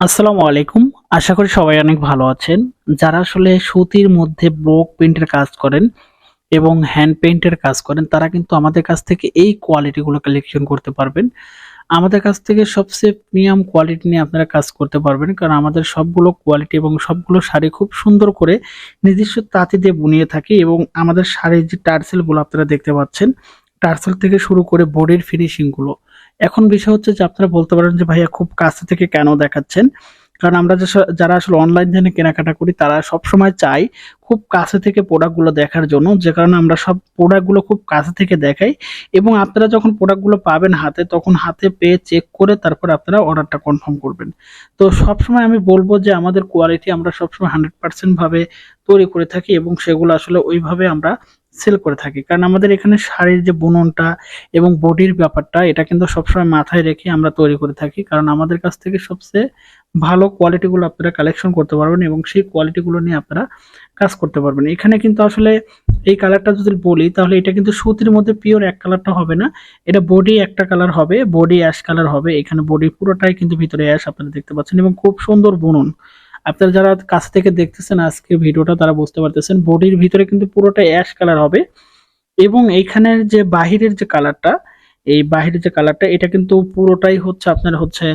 আসসালামু আলাইকুম। আশা করি সবাই অনেক ভালো আছেন। যারা আসলে সুতির মধ্যে ব্লক পেইন্টের কাজ করেন এবং হ্যান্ড পেইন্টের কাজ করেন, তারা কিন্তু আমাদের কাছ থেকে এই কোয়ালিটিগুলো কালেকশন করতে পারবেন। আমাদের কাছ থেকে সবচেয়ে প্রিমিয়াম কোয়ালিটি নিয়ে আপনারা কাজ করতে পারবেন, কারণ আমাদের সবগুলো কোয়ালিটি এবং সবগুলো শাড়ি খুব সুন্দর করে নিজস্ব তাঁতি দিয়ে বুনিয়ে থাকি এবং আমাদের শাড়ির যে টার্সেলগুলো আপনারা দেখতে পাচ্ছেন টার্সেল থেকে শুরু করে বডির ফিনিশিংগুলো এখন বিষয় হচ্ছে যে আপনারা বলতে পারেন যে ভাইয়া খুব কাছে থেকে কেন দেখাচ্ছেন? কারণ আমরা যারা আসলে অনলাইন থেকে কেনাকাটা করি, তারা সব সময় চাই খুব কাছে থেকে প্রোডাক্টগুলো দেখার জন্য। যে কারণে আমরা সব প্রোডাক্টগুলো খুব কাছে থেকে দেখাই এবং আপনারা যখন প্রোডাক্টগুলো পাবেন হাতে, তখন হাতে পেয়ে চেক করে তারপর আপনারা অর্ডারটা কনফার্ম করবেন। তো সবসময় আমি বলব যে আমাদের কোয়ালিটি আমরা সবসময় হান্ড্রেড পার্সেন্টভাবে তৈরি করে থাকি এবং সেগুলো আসলে ওইভাবে আমরা সেল করে থাকি। কারণ আমাদের এখানে শাড়ির যে বুননটা এবং বডির ব্যাপারটা, এটা কিন্তু সবসময় মাথায় রেখে আমরা তৈরি করে থাকি। কারণ আমাদের কাছ থেকে সবচেয়ে ভালো কোয়ালিটিগুলো আপনারা কালেকশন করতে পারবেন এবং সেই কোয়ালিটিগুলো নিয়ে আপনারা কাজ করতে পারবেন। এখানে কিন্তু আসলে এই কালারটা যদি বলি, তাহলে এটা কিন্তু সুতির মধ্যে পিওর এক কালারটা হবে না। এটা বডি একটা কালার হবে বডি অ্যাশ কালার হবে। এখানে বডি পুরোটাই কিন্তু ভিতরে অ্যাশ আপনারা দেখতে পাচ্ছেন এবং খুব সুন্দর বুনন। আপনারা যারা কাছ থেকে দেখতেছেন আজকে ভিডিওটা, তারা বুঝতে পারতেছেন বডির ভিতরে কিন্তু পুরোটাই অ্যাশ কালার হবে এবং এইখানের যে বাহিরের যে কালারটা এই বাহিরের যে কালারটা এটা কিন্তু পুরোটাই হচ্ছে আপনার হচ্ছে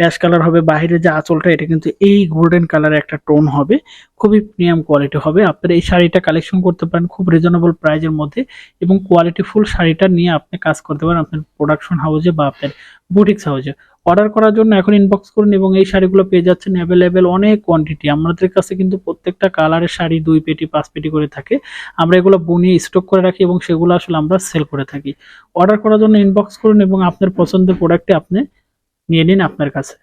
অ্যাশ কালার হবে। বাহিরের যে আঁচলটা, এটা কিন্তু এই গোল্ডেন কালারের একটা টোন হবে। খুবই প্রিমিয়াম কোয়ালিটি হবে। আপনারা এই শাড়িটা কালেকশন করতে পারেন খুব রিজনেবল প্রাইজের মধ্যে এবং কোয়ালিটি ফুল শাড়িটা নিয়ে আপনি কাজ করতে পারেন আপনার প্রোডাকশন হাউসে বা আপনার বুটিক্স হাউসে অর্ডার করার জন্য এখন ইনবক্স করুন এবং এই শাড়িগুলো পেয়ে যাচ্ছেন অ্যাভেলেবেল অনেক কোয়ান্টিটি আমাদের কাছে কিন্তু প্রত্যেকটা কালারের শাড়ি, দুই পেটি, পাঁচ পেটি করে থাকে। আমরা এগুলো বুনিয়ে স্টক করে রাখি এবং সেগুলো আসলে আমরা সেল করে থাকি। অর্ডার করার জন্য ইনবক্স করুন এবং আপনার পছন্দের প্রোডাক্টটি আপনি নিয়ে নিন আপনার কাছে।